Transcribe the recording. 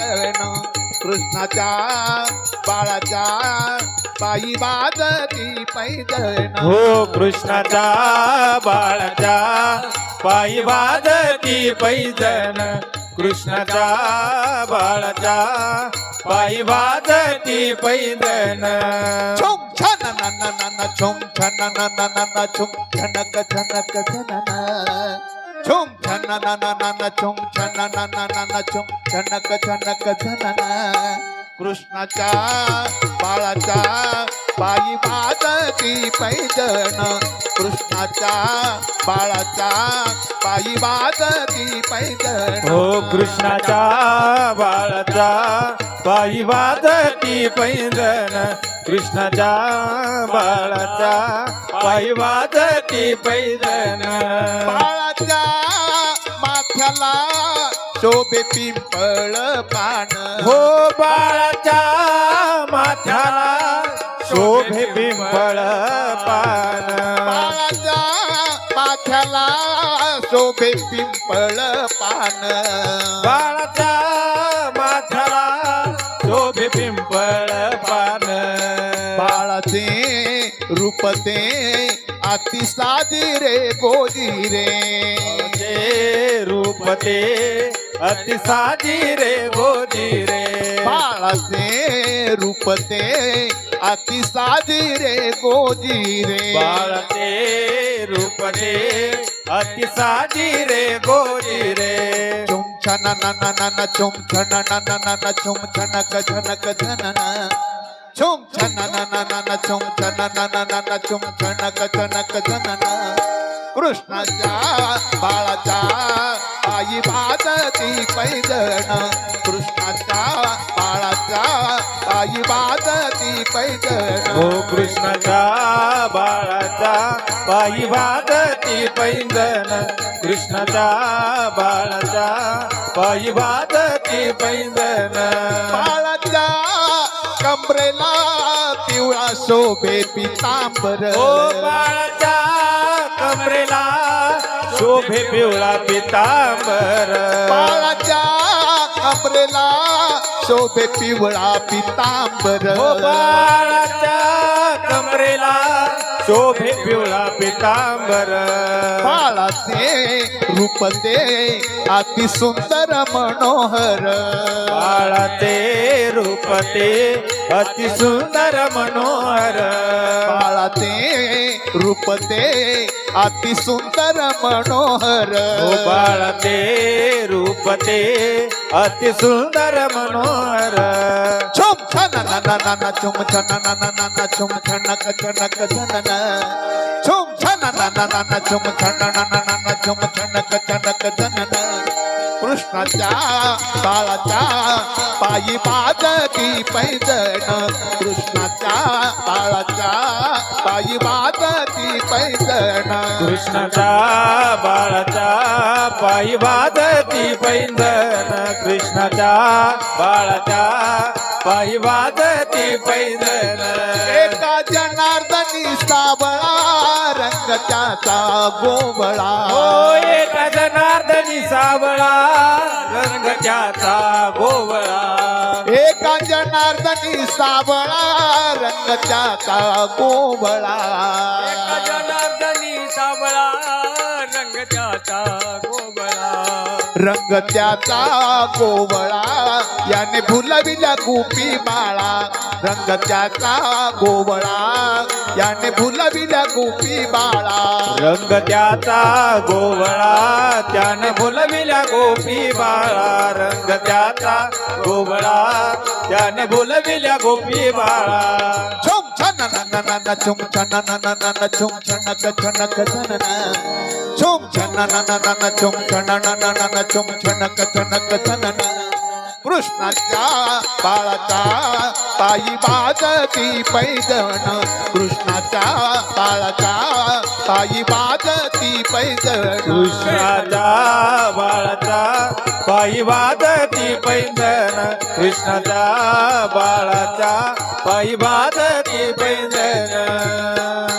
पैदण कृष्णाच्या बाळाच्या पायी वाजती पैदण हो कृष्णाच्या बाळाच्या पायी वाजती पैजन कृष्णाच्या बाळाच्या पायी वाजती पैजन छुम छन न न न न छुम छन न न न न छुम छनक छनक छन न न छुम छन न न न न छुम छनक छनक छनन कृष्णाच्या बाळाच्या पायी वाजती पैदण कृष्णाच्या बाळाच्या पायी वाजती पैदण हो कृष्णाच्या बाळाच्या पायी वाजती पैंजन कृष्णाच्या बाळाच्या पायी वाजती पैंजन बाळाच्या माथ्याला शोभे पिंपळ पान. हो बाळाच्या माथ्याला शोभे पिंपळ पान. बाळाच्या माथ्याला शोभे पिंपळ पान. बाळाच्या माथ्याला शोभे पिंपळ पान. बाळाचे रूप ते अति साधी रे गोदी रे। ते रूप ते अति साजी रे गोदी रे। बाळाचे रूप ते अति साधी रे गोदी रे। बाळ ते रूप ते अति साजी रे गोदी रे। चुम छन न न न न चुम छन न। छनक छनक छनन चुम छन न न न न चुम छन न न न न चुम छनक छनक छनन कृष्णाच्या बाळाच्या आई वाजती पैदण कृष्णाच्या बाळाच्या आई वाजती पैदण हो कृष्णाच्या बाळाचा पायी वाजती पैंजन कृष्णाच्या बाळाचा पायी वाजती पैंजन बाळाच्या कमरेला पिवळा शोभे पितांबर. ओ बाळाच्या कमरेला शोभे पिवळा पितांबर. बाळाच्या कमरेला शोभे पिवळा पितांबर. ओ बाळाच्या कमरेला शोभे पिवळा पितांबर. बाळाचे रूप ते अति सुंदर मनोहर. बाळाचे ते अति सुंदर मनोहर बाळाचे रूप ते अति सुंदर मनोहर ओ बाळाचे रूप ते अति सुंदर मनोहर छुम छन न न न न छुम छन न न छुम छनक छनक छनन छुम छन न न छुम छन न न छुम छनक छनक छनन कृष्णाच्या बाळाच्या पायी बाजती पैदण कृष्णाच्या बाळाच्या पायी बाजती पैदण कृष्णाच्या बाळाच्या पायी वाजती पैंजन कृष्णाच्या बाळाच्या पायी वाजती पैंजन एका जनार्दनी सावळा रंग त्याचा गोवळा. हो एका त्याचा गोवळा. एका जनार्दनी सावळा रंग त्याचा गोवळा. रंग त्याचा गोवळा याने भुलविल्या गोपी बाळा. रंग त्याचा गोवळा याने भुलविल्या गोपी बाळा. रंग त्याचा गोवळा. त्याने बोलविल्या गोपी बाळा. रंग त्याचा गोवळा. त्याने बोलविल्या गोपी बाळा. छुम छन न न न न छुम छन न न न न छुम छनक छनक छनन छुम छन न न न न छुम छन न न न न छुम छनक छनक छनन कृष्णाच्या बाळाच्या पायी बाजती पैदण कृष्णाच्या बाळाच्या पायी बाजती कृष्णाचा बाळाचा पायी वादती पैंजन कृष्णाचा बाळाचा पायी वादती पैंजन